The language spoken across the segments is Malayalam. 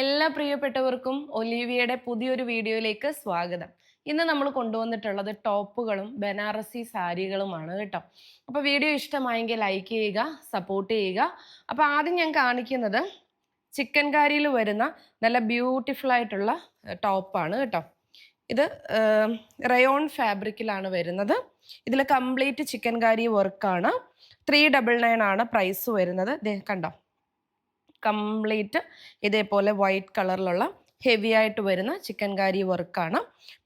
എല്ലാ പ്രിയപ്പെട്ടവർക്കും ഒലീവിയയുടെ പുതിയൊരു വീഡിയോയിലേക്ക് സ്വാഗതം. ഇന്ന് നമ്മൾ കൊണ്ടുവന്നിട്ടുള്ളത് ടോപ്പുകളും ബനാറസി സാരികളുമാണ് കേട്ടോ. അപ്പോൾ വീഡിയോ ഇഷ്ടമായെങ്കിൽ ലൈക്ക് ചെയ്യുക സപ്പോർട്ട് ചെയ്യുക. അപ്പോൾ ആദ്യം ഞാൻ കാണിക്കുന്നത് ചിക്കൻകാരിയിൽ വരുന്ന നല്ല ബ്യൂട്ടിഫുൾ ആയിട്ടുള്ള ടോപ്പാണ് കേട്ടോ. ഇത് റയോൺ ഫാബ്രിക്കിലാണ് വരുന്നത്. ഇതിൽ കംപ്ലീറ്റ് ചിക്കൻകാരി വർക്കാണ് ത്രീ ഡബിൾ നയൻ ആണ് പ്രൈസ് വരുന്നത്. കണ്ടോ? കംപ്ലീറ്റ് ഇതേപോലെ വൈറ്റ് കളറിലുള്ള ഹെവി ആയിട്ട് വരുന്ന ചിക്കൻ കാരി വർക്കാണ്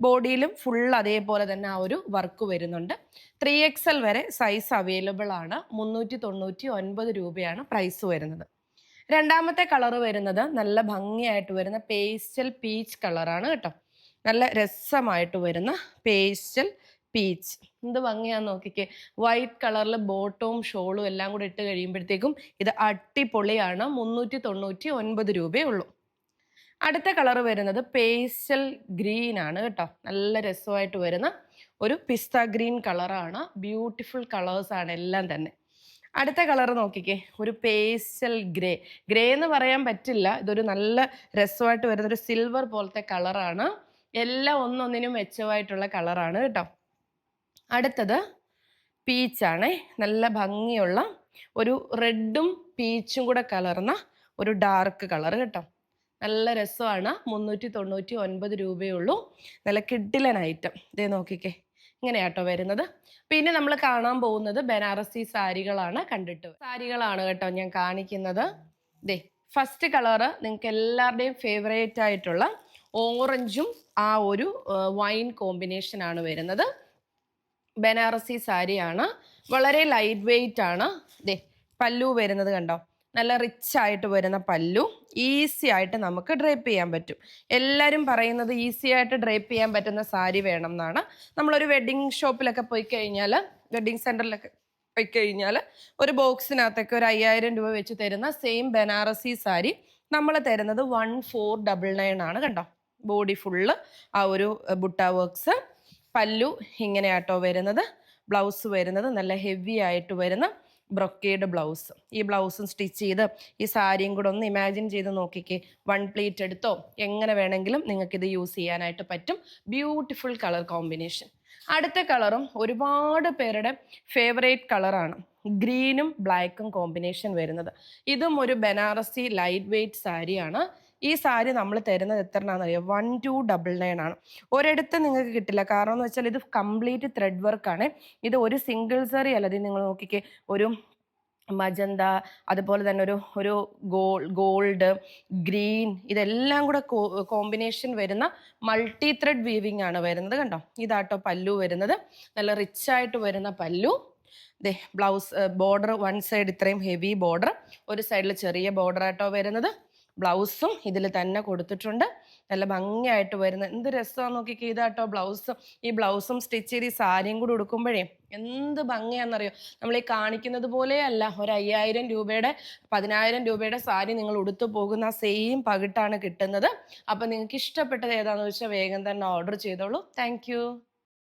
ബോഡിയിലും ഫുൾ അതേപോലെ തന്നെ ആ ഒരു വർക്ക് വരുന്നുണ്ട്. ത്രീ എക്സ് എൽ വരെ സൈസ് അവൈലബിൾ ആണ്. മുന്നൂറ്റി തൊണ്ണൂറ്റി ഒൻപത് രൂപയാണ് പ്രൈസ് വരുന്നത്. രണ്ടാമത്തെ കളർ വരുന്നത് നല്ല ഭംഗിയായിട്ട് വരുന്ന പേസ്റ്റൽ പീച്ച് കളറാണ് കേട്ടോ. നല്ല രസമായിട്ട് വരുന്ന പേസ്റ്റൽ പീച്ച് എന്ത് ഭംഗിയാന്ന് നോക്കിക്കേ. വൈറ്റ് കളറിൽ ബോട്ടവും ഷോളും എല്ലാം കൂടെ ഇട്ട് കഴിയുമ്പോഴത്തേക്കും ഇത് അട്ടിപ്പൊളിയാണ് മുന്നൂറ്റി തൊണ്ണൂറ്റി ഒൻപത് രൂപയേ ഉള്ളൂ. അടുത്ത കളർ വരുന്നത് പേസ്റ്റൽ ഗ്രീൻ ആണ് കേട്ടോ. നല്ല രസമായിട്ട് വരുന്ന ഒരു പിസ്ത ഗ്രീൻ കളറാണ് ബ്യൂട്ടിഫുൾ കളേഴ്സ് ആണ് എല്ലാം തന്നെ. അടുത്ത കളർ നോക്കിക്കേ. ഒരു പേസ്റ്റൽ ഗ്രേ ഗ്രേ എന്ന് പറയാൻ പറ്റില്ല. ഇതൊരു നല്ല രസമായിട്ട് വരുന്ന ഒരു സിൽവർ പോലത്തെ കളറാണ് എല്ലാം ഒന്നൊന്നിനും മെച്ചമായിട്ടുള്ള കളറാണ് കേട്ടോ. അടുത്തത് പീച്ചാണേ നല്ല ഭംഗിയുള്ള ഒരു റെഡും പീച്ചും കൂടെ കലർന്ന ഒരു ഡാർക്ക് കളർ കേട്ടോ. നല്ല രസമാണ്. മുന്നൂറ്റി തൊണ്ണൂറ്റി ഒൻപത് രൂപയുള്ളൂ നല്ല കിഡിലൻ ഐറ്റം ഇതേ നോക്കിക്കേ. ഇങ്ങനെയാട്ടോ വരുന്നത്. പിന്നെ നമ്മൾ കാണാൻ പോകുന്നത് ബനാറസി സാരികളാണ് കണ്ടിട്ട്. സാരികളാണ് കേട്ടോ ഞാൻ കാണിക്കുന്നത്. ദേ ഫസ്റ്റ് കളറ് നിങ്ങൾക്ക് എല്ലാവരുടെയും ഫേവറേറ്റ് ആയിട്ടുള്ള ഓറഞ്ചും ആ ഒരു വൈൻ കോമ്പിനേഷൻ ആണ് വരുന്നത്. ബനാറസി സാരിയാണ്. വളരെ ലൈറ്റ് വെയിറ്റ് ആണ്. ദേ പല്ലു വരുന്നത് കണ്ടോ? നല്ല റിച്ച് ആയിട്ട് വരുന്ന പല്ലു. ഈസി ആയിട്ട് നമുക്ക് ഡ്രേപ്പ് ചെയ്യാൻ പറ്റും. എല്ലാവരും പറയുന്നത് ഈസി ആയിട്ട് ഡ്രേപ്പ് ചെയ്യാൻ പറ്റുന്ന സാരി വേണം എന്നാണ്. നമ്മളൊരു വെഡ്ഡിങ് ഷോപ്പിലൊക്കെ പോയി കഴിഞ്ഞാൽ വെഡ്ഡിങ് സെന്ററിലൊക്കെ പോയി കഴിഞ്ഞാൽ ഒരു ബോക്സിനകത്തൊക്കെ ഒരു അയ്യായിരം രൂപ വെച്ച് തരുന്ന സെയിം ബനാറസി സാരി നമ്മൾ തരുന്നത് വൺ ഫോർ ഡബിൾ നയൻ ആണ് കണ്ടോ? ബോഡി ഫുള്ള് ആ ഒരു ബുട്ട വർക്ക്സ് പല്ലു ഇങ്ങനെയാട്ടോ വരുന്നത്. ബ്ലൗസ് വരുന്നത് നല്ല ഹെവി ആയിട്ട് വരുന്ന ബ്രൊക്കേഡ് ബ്ലൗസ് ഈ ബ്ലൗസും സ്റ്റിച്ച് ചെയ്ത് ഈ സാരിയും കൂടെ ഒന്ന് ഇമാജിൻ ചെയ്ത് നോക്കിക്കേ. വൺ പ്ലേറ്റ് എടുത്തോ എങ്ങനെ വേണമെങ്കിലും നിങ്ങൾക്കിത് യൂസ് ചെയ്യാനായിട്ട് പറ്റും. ബ്യൂട്ടിഫുൾ കളർ കോമ്പിനേഷൻ അടുത്ത കളറും ഒരുപാട് പേരുടെ ഫേവറേറ്റ് കളറാണ് ഗ്രീനും ബ്ലാക്കും കോമ്പിനേഷൻ വരുന്നത്. ഇതും ഒരു ബനാറസി ലൈറ്റ് വെയ്റ്റ് സാരിയാണ്. ഈ സാരി നമ്മൾ തരുന്നത് എത്രയാണെന്നറിയോ വൺ ടു ഡബിൾ നയൻ ആണ്. ഒരിടത്ത് നിങ്ങൾക്ക് കിട്ടില്ല. കാരണം എന്ന് വെച്ചാൽ ഇത് കംപ്ലീറ്റ് ത്രെഡ് വർക്കാണ് ഇത് ഒരു സിംഗിൾ സാരി അല്ല. നിങ്ങൾ നോക്കിക്കേ ഒരു മജന്ത അതുപോലെ തന്നെ ഒരു ഒരു ഗോൾ ഗോൾഡ് ഗ്രീൻ ഇതെല്ലാം കൂടെ കോമ്പിനേഷൻ വരുന്ന മൾട്ടി ത്രെഡ് വീവിംഗ് ആണ് വരുന്നത് കണ്ടോ? ഇതാട്ടോ പല്ലു വരുന്നത്. നല്ല റിച്ച് ആയിട്ട് വരുന്ന പല്ലു. ദേ ബ്ലൗസ് ബോർഡർ വൺ സൈഡ് ഇത്രയും ഹെവി ബോർഡർ ഒരു സൈഡിൽ ചെറിയ ബോർഡർ ആട്ടോ വരുന്നത്. ബ്ലൗസും ഇതിൽ തന്നെ കൊടുത്തിട്ടുണ്ട്. നല്ല ഭംഗിയായിട്ട് വരുന്ന എന്ത് രസമാണെന്ന് നോക്കിക്കേ ഇതാട്ടോ ബ്ലൗസ്. ഈ ബ്ലൗസും സ്റ്റിച്ച് ചെയ്ത് ഈ സാരിയും കൂടി ഉടുക്കുമ്പോഴേ എന്ത് ഭംഗിയാണെന്നറിയോ നമ്മൾ ഈ കാണിക്കുന്നത് പോലെയല്ല. ഒരു അയ്യായിരം രൂപയുടെ പതിനായിരം രൂപയുടെ സാരി നിങ്ങൾ ഉടുത്തു പോകുന്ന സെയിം പകിട്ടാണ് കിട്ടുന്നത്. അപ്പം നിങ്ങൾക്ക് ഇഷ്ടപ്പെട്ടത് ഏതാണെന്ന് വെച്ചാൽ വേഗം തന്നെ ഓർഡർ ചെയ്തോളൂ. താങ്ക്